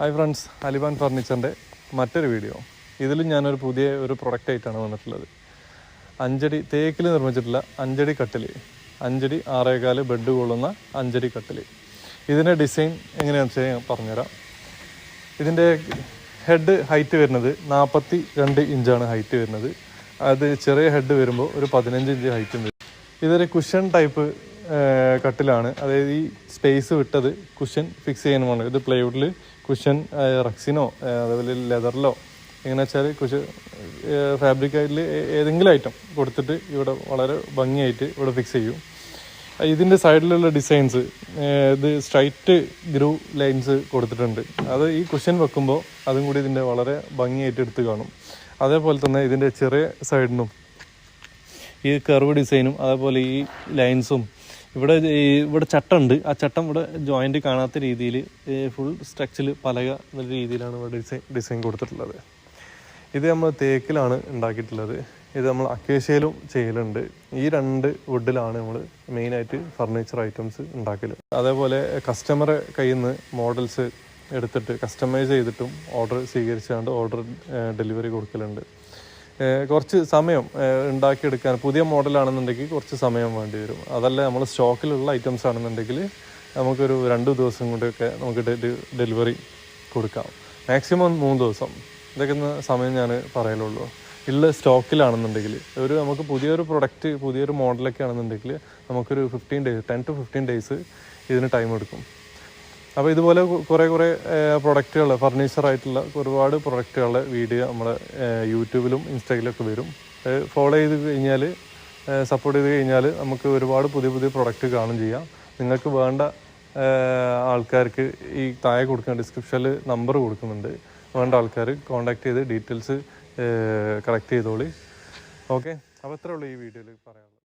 Hi friends അലിബാൻ ഫർണിച്ചറിന്റെ മറ്റൊരു video ഇതിലും ഞാനൊരു പുതിയ ഒരു പ്രൊഡക്റ്റ് ആയിട്ടാണ് വന്നിട്ടുള്ളത്. അഞ്ചടി തേക്കിൽ നിർമ്മിച്ചിട്ടുള്ള അഞ്ചടി കട്ടിൽ അഞ്ചടി ആറേകാൽ ബെഡ് കൊള്ളുന്ന അഞ്ചടി കട്ടിൽ ഇതിന്റെ ഡിസൈൻ എങ്ങനെയാണെന്ന് വെച്ചാൽ ഞാൻ പറഞ്ഞുതരാം. ഇതിന്റെ ഹെഡ് ഹൈറ്റ് വരുന്നത് നാൽപ്പത്തി രണ്ട് ഇഞ്ചാണ് ഹൈറ്റ് വരുന്നത്. അത് ചെറിയ ഹെഡ് വരുമ്പോൾ ഒരു പതിനഞ്ച് ഇഞ്ച് ഹൈറ്റും വരും. ഇതൊരു കുഷൻ ടൈപ്പ് കട്ടിലാണ്. അതായത് ഈ സ്പേസ് വിട്ടത് കുഷൻ ഫിക്സ് ചെയ്യാനുമാണ് ഇത് പ്ലൈവുഡിൽ കുഷൻ റക്സിനോ അതേപോലെ ലെതറിലോ എങ്ങനെ വെച്ചാൽ കുഷൻ ഫാബ്രിക് ആയിട്ട് ഏതെങ്കിലും ഐറ്റം കൊടുത്തിട്ട് ഇവിടെ വളരെ ഭംഗിയായിട്ട് ഇവിടെ ഫിക്സ് ചെയ്യും. ഇതിന്റെ സൈഡിലുള്ള ഡിസൈൻസ് ഇത് സ്ട്രൈറ്റ് ഗ്രൂ ലൈൻസ് കൊടുത്തിട്ടുണ്ട്. അത് ഈ കുഷൻ വെക്കുമ്പോൾ അതും കൂടി ഇതിന്റെ വളരെ ഭംഗിയായിട്ട് എടുത്ത് കാണും. അതേപോലെ തന്നെ ഇതിന്റെ ചെറിയ സൈഡിനും ഈ കർവ് ഡിസൈനും അതേപോലെ ഈ ലൈൻസും ഇവിടെ ഇവിടെ ചട്ടമുണ്ട് ആ ചട്ടം ഇവിടെ ജോയിന്റ് കാണാത്ത രീതിയിൽ ഫുൾ സ്ട്രക്ചറിൽ പലക എന്നുള്ള രീതിയിലാണ് ഇവിടെ ഡിസൈൻ ഡിസൈൻ കൊടുത്തിട്ടുള്ളത്. ഇത് നമ്മൾ തേക്കിലാണ് ഉണ്ടാക്കിയിട്ടുള്ളത്. ഇത് നമ്മൾ അക്കേഷ്യയിലും ചെയ്യലുണ്ട്. ഈ രണ്ട് വുഡിലാണ് നമ്മൾ മെയിനായിട്ട് ഫർണിച്ചർ ഐറ്റംസ് ഉണ്ടാക്കൽ അതേപോലെ കസ്റ്റമറെ കയ്യിൽ നിന്ന് മോഡൽസ് എടുത്തിട്ട് കസ്റ്റമൈസ് ചെയ്തിട്ടും ഓർഡർ സ്വീകരിച്ചുകൊണ്ട് ഓർഡർ ഡെലിവറി കൊടുക്കലുണ്ട്. കുറച്ച് സമയം ഉണ്ടാക്കിയെടുക്കാൻ പുതിയ മോഡലാണെന്നുണ്ടെങ്കിൽ കുറച്ച് സമയം വേണ്ടി വരും. അതല്ല നമ്മൾ സ്റ്റോക്കിലുള്ള ഐറ്റംസ് ആണെന്നുണ്ടെങ്കിൽ നമുക്കൊരു രണ്ട് ദിവസം കൊണ്ടൊക്കെ നമുക്ക് ഡെലിവറി കൊടുക്കാം. മാക്സിമം മൂന്ന് ദിവസം. ഇതൊക്കെ സമയം ഞാൻ പറയലുള്ളൂ ഉള്ള സ്റ്റോക്കിലാണെന്നുണ്ടെങ്കിൽ ഒരു നമുക്ക് പുതിയൊരു പ്രൊഡക്റ്റ് പുതിയൊരു മോഡലൊക്കെ ആണെന്നുണ്ടെങ്കിൽ നമുക്കൊരു fifteen days ten to fifteen days ഇതിന് ടൈം എടുക്കും. അപ്പോൾ ഇതുപോലെ കുറേ കുറേ പ്രൊഡക്റ്റുകൾ ഫർണിച്ചർ ആയിട്ടുള്ള ഒരുപാട് പ്രൊഡക്റ്റുകളുടെ വീഡിയോ നമ്മൾ യൂട്യൂബിലും ഇൻസ്റ്റയിലൊക്കെ വരും. ഫോളോ ചെയ്ത് കഴിഞ്ഞാൽ സപ്പോർട്ട് ചെയ്ത് കഴിഞ്ഞാൽ നമുക്ക് ഒരുപാട് പുതിയ പുതിയ പ്രൊഡക്റ്റ് കാണും ചെയ്യാം. നിങ്ങൾക്ക് വേണ്ട ആൾക്കാർക്ക് ഈ താഴെ കൊടുക്കുന്ന ഡിസ്ക്രിപ്ഷനിൽ നമ്പർ കൊടുക്കുന്നുണ്ട്. വേണ്ട ആൾക്കാർ കോൺടാക്ട് ചെയ്ത് ഡീറ്റെയിൽസ് കളക്ട് ചെയ്തോളി. ഓക്കെ അപ്പോൾ ഇത്രേ ഉള്ളൂ ഈ വീഡിയോയിൽ പറയാനുള്ളത്.